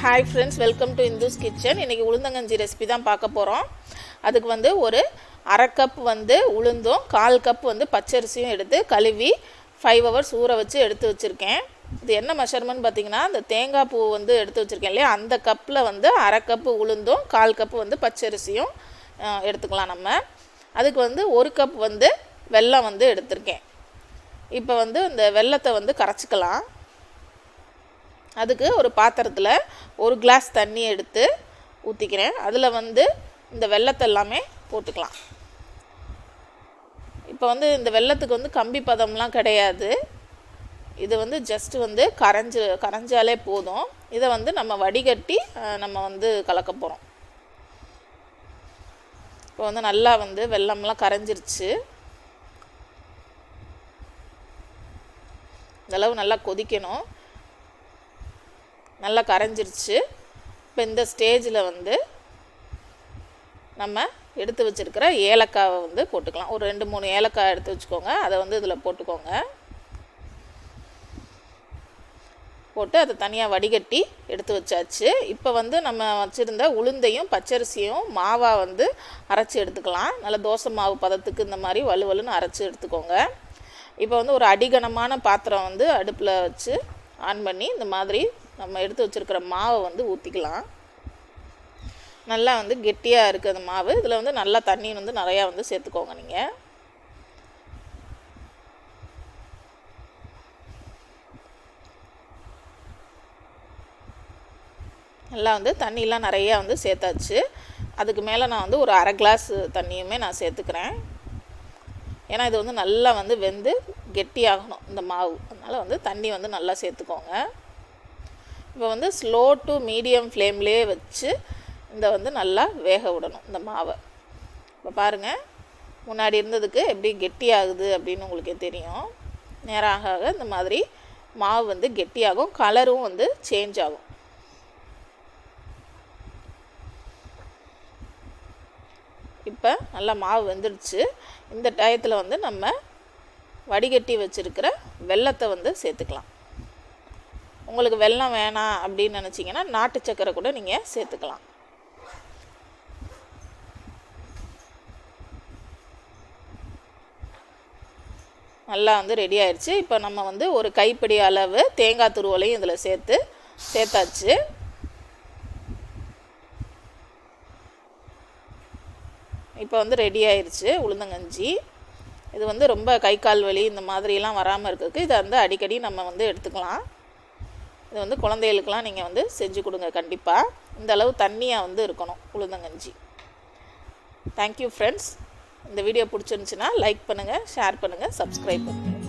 Hi friends welcome to Indu's kitchen இன்றைக்கி உளுந்தங்கஞ்சி recipe தான் பார்க்க போகிறோம் அதுக்கு வந்து ஒரு அரை கப் வந்து உளுந்தும் கால் கப் வந்து பச்சரிசியும் எடுத்து கழுவி ஃபைவ் ஹவர்ஸ் ஊற வச்சு எடுத்து வச்சுருக்கேன். இது என்ன மெஷர்மெண்ட் பார்த்தீங்கன்னா இந்த தேங்காய் பூ வந்து எடுத்து வச்சுருக்கேன் இல்லையா? அந்த கப்பில் வந்து அரை கப்பு உளுந்தும் கால் கப்பு வந்து பச்சரிசியும் எடுத்துக்கலாம் நம்ம. அதுக்கு வந்து ஒரு கப் வந்து வெல்லம் வந்து எடுத்திருக்கேன். இப்போ வந்து இந்த வெல்லத்தை வந்து கரைச்சிக்கலாம். அதுக்கு ஒரு பாத்திரத்தில் ஒரு கிளாஸ் தண்ணி எடுத்து ஊற்றிக்கிறேன் அதில் வந்து இந்த வெல்லத்தை எல்லாமே போட்டுக்கலாம். இப்போ வந்து இந்த வெல்லத்துக்கு வந்து கம்பி பதம்லாம் கிடையாது. இது வந்து ஜஸ்ட்டு வந்து கரைஞ்சு கரைஞ்சாலே போதும். இதை வந்து நம்ம வடிகட்டி நம்ம வந்து கலக்க போகிறோம் இப்போ வந்து நல்லா வந்து வெல்லம்லாம் கரைஞ்சிருச்சு. இந்தளவு நல்லா கொதிக்கணும். நல்லா கரைஞ்சிருச்சு. இப்போ இந்த ஸ்டேஜில் வந்து நம்ம எடுத்து வச்சுருக்கிற ஏலக்காவை வந்து போட்டுக்கலாம். ஒரு ரெண்டு மூணு ஏலக்காய் எடுத்து வச்சுக்கோங்க. அதை வந்து இதில் போட்டுக்கோங்க. போட்டு அதை தனியாக வடிகட்டி எடுத்து வச்சாச்சு. இப்போ வந்து நம்ம வச்சுருந்த உளுந்தையும் பச்சரிசியும் மாவாக வந்து அரைச்சி எடுத்துக்கலாம். நல்லா தோசை மாவு பதத்துக்கு இந்த மாதிரி வலுவலுன்னு அரைச்சி எடுத்துக்கோங்க. இப்போ வந்து ஒரு அடிகனமான பாத்திரம் வந்து அடுப்பில் வச்சு ஆன் பண்ணி இந்த மாதிரி நம்ம எடுத்து வச்சுருக்கிற மாவை வந்து ஊற்றிக்கலாம் நல்லா வந்து கெட்டியாக இருக்குது அந்த மாவு. இதில் வந்து நல்லா தண்ணி வந்து நிறையா வந்து சேர்த்துக்கோங்க நீங்கள் நல்லா வந்து தண்ணியெலாம் நிறையா வந்து சேர்த்தாச்சு. அதுக்கு மேலே நான் வந்து ஒரு அரை கிளாஸ் தண்ணியுமே நான் சேர்த்துக்கிறேன். ஏன்னா இது வந்து நல்லா வந்து வெந்து கெட்டியாகணும் இந்த மாவு. அதனால் வந்து தண்ணி வந்து நல்லா சேர்த்துக்கோங்க. இப்போ வந்து ஸ்லோ டு மீடியம் ஃப்ளேம்லேயே வச்சு இந்த வந்து நல்லா வேக விடணும் இந்த மாவை. இப்போ பாருங்கள் முன்னாடி இருந்ததுக்கு எப்படி கெட்டியாகுது அப்படின்னு உங்களுக்கே தெரியும். நேரம் ஆக ஆக இந்த மாதிரி மாவு வந்து கெட்டியாகும் கலரும் வந்து சேஞ்ச் ஆகும். இப்போ நல்லா மாவு வெந்துடுச்சு. இந்த டயத்தில் வந்து நம்ம வடிகட்டி வச்சுருக்கிற வெல்லத்தை வந்து சேர்த்துக்கலாம். உங்களுக்கு வெள்ளம் வேணாம் அப்படின்னு நினச்சிங்கன்னா நாட்டு சக்கரை கூட நீங்கள் சேர்த்துக்கலாம். நல்லா வந்து ரெடி ஆயிடுச்சு இப்போ நம்ம வந்து ஒரு கைப்பிடி அளவு தேங்காய் துருவலையும் இதில் சேர்த்து சேர்த்தாச்சு. இப்போ வந்து ரெடி ஆயிடுச்சு உளுந்தங்கஞ்சி. இது வந்து ரொம்ப கை கால் வலி இந்த மாதிரிலாம் வராமல் இருக்கிறதுக்கு இதை வந்து அடிக்கடி நம்ம வந்து எடுத்துக்கலாம். இது வந்து குழந்தைகளுக்கெலாம் நீங்கள் வந்து செஞ்சு கொடுங்க கண்டிப்பாக இந்த அளவு தண்ணியாக வந்து இருக்கணும் உளுந்தங்கஞ்சி. தேங்க்யூ ஃப்ரெண்ட்ஸ் இந்த வீடியோ பிடிச்சிருந்துச்சுன்னா லைக் பண்ணுங்கள் ஷேர் பண்ணுங்கள் சப்ஸ்கிரைப் பண்ணுங்கள்